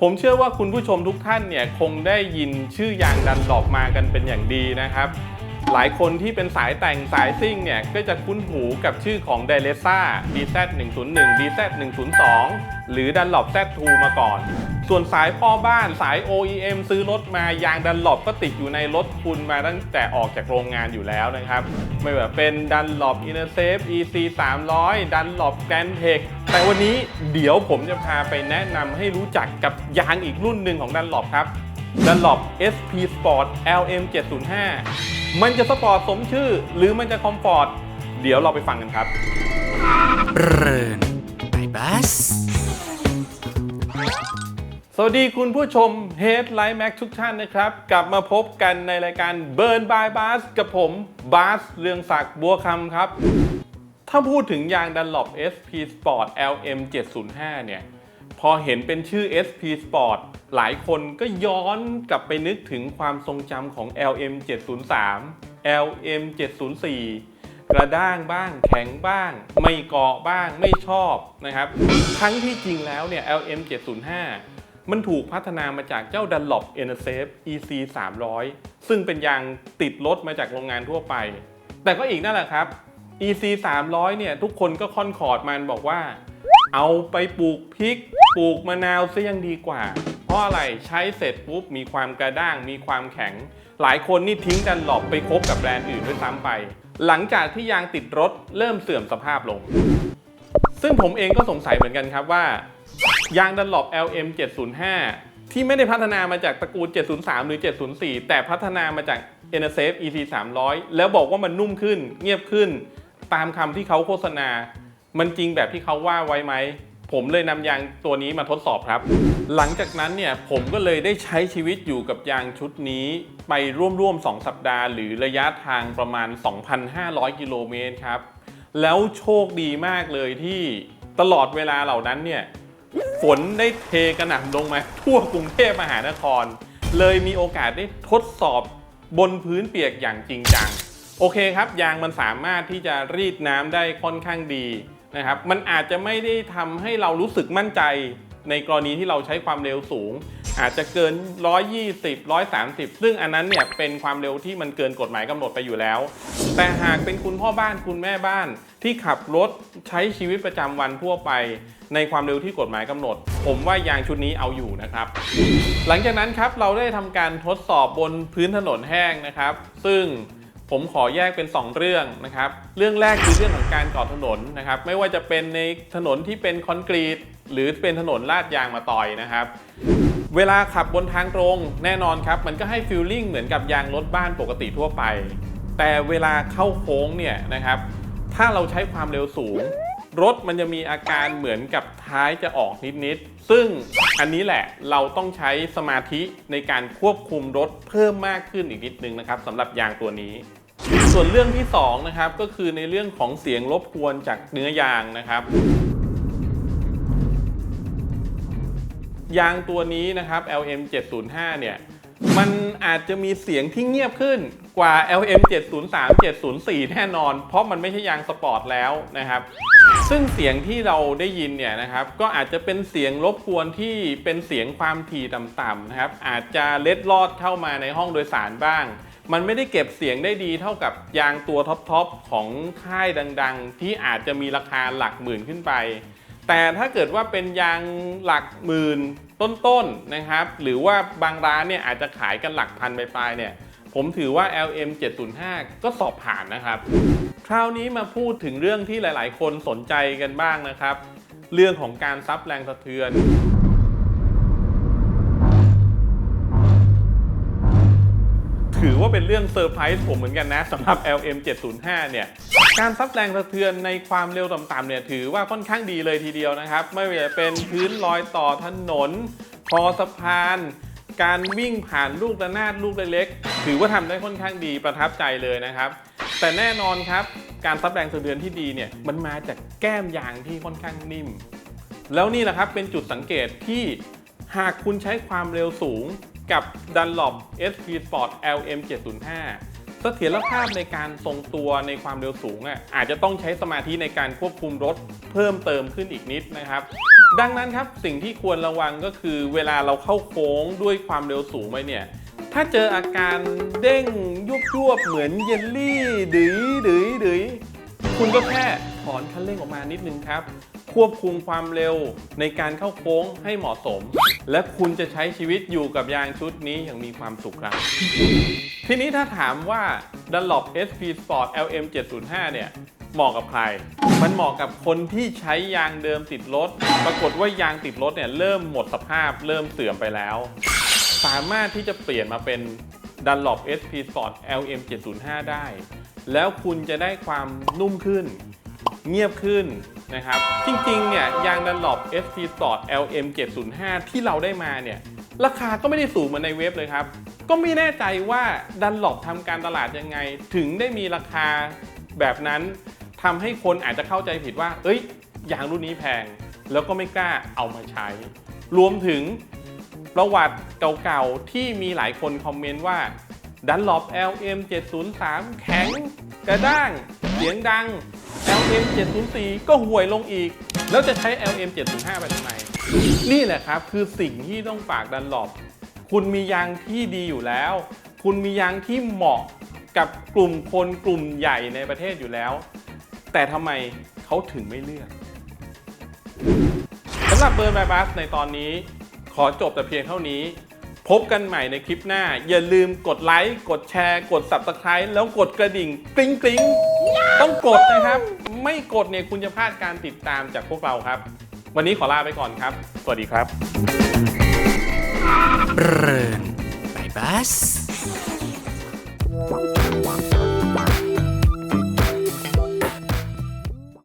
ผมเชื่อว่าคุณผู้ชมทุกท่านเนี่ยคงได้ยินชื่อยางดันหลบมากันเป็นอย่างดีนะครับ หลายคนที่เป็นสายแต่งสายซิ่งเนี่ย ก็จะคุ้นหูกับชื่อของ d i l e s a DZ 101 DZ 102 หรือ Dunlop Z2 มาก่อน ส่วนสายพ่อบ้านสาย OEM ซื้อรถมายางดันหลบก็ติดอยู่ในรถคุณมาตั้งแต่ออกจากโรงงานอยู่แล้วนะครับ ไม่ว่าเป็นดันหลบ i n n e r s a f e EC 300 ดันหลบ Grand Tech แต่วันนี้เดี๋ยวผมจะพาไปแนะนำให้รู้จักกับยางอีกรุ่นหนึ่งของดันหลบครับดันหลบ SP Sport LM 705มันจะสปอร์ตสมชื่อ หรือมันจะคอมฟอร์ต เดี๋ยวเราไปฟังกันครับเรินไปบัสสวัสดีคุณผู้ชม Headline Max ทุกท่านนะครับ กลับมาพบกันในรายการ Burn by Bars กับผมบาสเรืองศักดิ์บัวคำครับ ถ้าพูดถึงยางดันหลบ SP Sport LM 705เนี่ย พอเห็นเป็นชื่อ SP Sport หลายคนก็ย้อนกลับไปนึกถึงความทรงจำของ LM 703 LM 704 กระด้างบ้าง แข็งบ้าง ไม่เกาะบ้าง ไม่ชอบนะครับ ทั้งที่จริงแล้วเนี่ย LM 705 มันถูกพัฒนามาจากเจ้า Dunlop e n s a f e EC 300ซึ่งเป็นยางติดรถมาจากโรงงานทั่วไป แต่ก็อีกนั่นแหละครับ EC 300เนี่ยทุกคนก็ค่อนคอร์ดมันบอกว่า เอาไปปลูกพริก ปลูกมะนาวซะยังดีกว่า เพราะอะไรใช้เสร็จปุ๊บมีความกระด้าง มีความแข็ง หลายคนนี่ทิ้งดันหลบไปคบกับแบรนด์อื่นด้วยซ้ำไป หลังจากที่ยางติดรถเริ่มเสื่อมสภาพลง ซึ่งผมเองก็สงสัยเหมือนกันครับว่า ยางดันหลบ LM 705ที่ไม่ได้พัฒนามาจากตระกูล 703 หรือ 704 แต่พัฒนามาจาก n s f EC 300แล้วบอกว่ามันนุ่มขึ้น เงียบขึ้น ตามคำที่เขาโฆษณา มันจริงแบบที่เขาว่าไว้ไหม ผมเลยนำยางตัวนี้มาทดสอบครับ หลังจากนั้นเนี่ยผมก็เลยได้ใช้ชีวิตอยู่กับยางชุดนี้ไปร่วมๆ 2 สัปดาห์ หรือระยะทางประมาณ 2,500 กิโลเมตรครับ แล้วโชคดีมากเลยที่ตลอดเวลาเหล่านั้นเนี่ยฝนได้เทกระหน่ำลงมาทั่วกรุงเทพมหานคร เลยมีโอกาสได้ทดสอบบนพื้นเปียกอย่างจริงจัง โอเคครับยางมันสามารถที่จะรีดน้ำได้ค่อนข้างดีนะครับมันอาจจะไม่ได้ทำให้เรารู้สึกมั่นใจ ในกรณีที่เราใช้ความเร็วสูง อาจจะเกิน 120 130 ซึ่งอันนั้นเนี่ยเป็นความเร็วที่มันเกินกฎหมายกำหนดไปอยู่แล้ว แต่หากเป็นคุณพ่อบ้านคุณแม่บ้านที่ขับรถใช้ชีวิตประจำวันทั่วไป ในความเร็วที่กฎหมายกำหนด ผมว่ายางชุดนี้เอาอยู่นะครับ หลังจากนั้นครับเราได้ทำการทดสอบบนพื้นถนนแห้งนะครับ ซึ่ง ผมขอแยกเป็น 2 เรื่องนะครับ เรื่องแรกคือเรื่องของการก่อถนนนะครับ ไม่ว่าจะเป็นในถนนที่เป็นคอนกรีต หรือเป็นถนนลาดยางมาต่อยนะครับ เวลาขับบนทางตรงแน่นอนครับ มันก็ให้ฟีลลิ่งเหมือนกับยางรถบ้านปกติทั่วไป แต่เวลาเข้าโค้งเนี่ยนะครับ ถ้าเราใช้ความเร็วสูง รถมันจะมีอาการเหมือนกับท้ายจะออกนิดๆ ซึ่งอันนี้แหละเราต้องใช้สมาธิในการควบคุมรถเพิ่มมากขึ้นอีกนิดนึงนะครับสำหรับยางตัวนี้ ส่วนเรื่องที่สองนะครับก็คือในเรื่องของเสียงรบกวนจากเนื้อยางนะครับยางตัวนี้นะครับ LM 705เนี่ย มันอาจจะมีเสียงที่เงียบขึ้นกว่า LM 703 704 แน่นอน เพราะมันไม่ใช่ยางสปอร์ตแล้วนะครับ ซึ่งเสียงที่เราได้ยินเนี่ยนะครับก็อาจจะเป็นเสียงรบกวนที่เป็นเสียงความถี่ต่ำๆนะครับอาจจะเล็ดลอดเข้ามาในห้องโดยสารบ้าง มันไม่ได้เก็บเสียงได้ดีเท่ากับยางตัวท็อปๆของค่ายดังๆ ที่อาจจะมีราคาหลักหมื่นขึ้นไป แต่ถ้าเกิดว่าเป็นยางหลักหมื่นต้นๆนะครับ หรือว่าบางร้านเนี่ยอาจจะขายกันหลักพันปลายๆเนี่ย ผมถือว่า LM 705 ก็สอบผ่านนะครับ คราวนี้มาพูดถึงเรื่องที่หลาย ๆ คนสนใจกันบ้างนะครับ เรื่องของการซับแรงสะเทือนถือว่าเป็นเรื่องเซอร์ไพรส์ผมเหมือนกันนะสำหรับ LM 705 เนี่ย การซับแรงสะเทือนในความเร็วต่ำๆเนี่ย ถือว่าค่อนข้างดีเลยทีเดียวนะครับ ไม่ว่าจะเป็นพื้นรอยต่อถนน คอสะพาน การวิ่งผ่านลูกระนาดลูกเล็ก ถือว่าทำได้ค่อนข้างดีประทับใจเลยนะครับ แต่แน่นอนครับการซับแรงสะเทือนที่ดีเนี่ยมันมาจากแก้มยางที่ค่อนข้างนิ่ม แล้วนี่แหละครับเป็นจุดสังเกตที่หากคุณใช้ความเร็วสูงกับ Dunlop SP Sport LM 705 เสถียรภาพในการทรงตัวในความเร็วสูงอะอาจจะต้องใช้สมาธิในการควบคุมรถเพิ่มเติมขึ้นอีกนิดนะครับ ดังนั้นครับสิ่งที่ควรระวังก็คือเวลาเราเข้าโค้งด้วยความเร็วสูงไปเนี่ย ถ้าเจออาการเด้งยุบยวบๆเหมือนเยลลี่ดื้อดื้อดื้อคุณก็แค่ถอนคันเร่งออกมานิดนึงครับ ควบคุมความเร็วในการเข้าโค้งให้เหมาะสม และคุณจะใช้ชีวิตอยู่กับยางชุดนี้อย่างมีความสุขครับ ทีนี้ถ้าถามว่า Dunlop SP Sport LM 705 เนี่ยเหมาะกับใคร มันเหมาะกับคนที่ใช้ยางเดิมติดรถ ปรากฏว่ายางติดรถเนี่ยเริ่มหมดสภาพเริ่มเสื่อมไปแล้ว สามารถที่จะเปลี่ยนมาเป็น Dunlop SP Sport LM 705 ได้ แล้วคุณจะได้ความนุ่มขึ้น เงียบขึ้นนะครับ จริงๆ เนี่ยยาง Dunlop SP Sport LM 705 ที่เราได้มาเนี่ยราคาก็ไม่ได้สูงเหมือนในเว็บเลยครับ ก็ไม่แน่ใจว่า Dunlop ทำการตลาดยังไง ถึงได้มีราคาแบบนั้นทำให้คนอาจจะเข้าใจผิดว่า เอ้ยยางรุ่นนี้แพง แล้วก็ไม่กล้าเอามาใช้ รวมถึง ประวัติเก่าๆ ที่มีหลายคนคอมเมนต์ว่าดันลอป LM 703 แข็งกระด้าง เสียงดัง LM 704ก็ห่วยลงอีก แล้วจะใช้ LM 705ไปทำไม นี่แหละครับคือสิ่งที่ต้องฝากดันลอปคุณมียางที่ดีอยู่แล้ว คุณมียางที่เหมาะกับกลุ่มคนกลุ่มใหญ่ในประเทศอยู่แล้ว แต่ทำไมเขาถึงไม่เลือกสำหรับเบิร์นบบัสในตอนนี้ ขอจบแต่เพียงเท่านี้ พบกันใหม่ในคลิปหน้า อย่าลืมกดไลค์ กดแชร์ กด subscribe แล้วกดกระดิ่งกริ๊งกริ๊งต้องกดนะครับ ไม่กดเนี่ยคุณจะพลาดการติดตามจากพวกเราครับ วันนี้ขอลาไปก่อนครับ สวัสดีครับ เรินบายบาย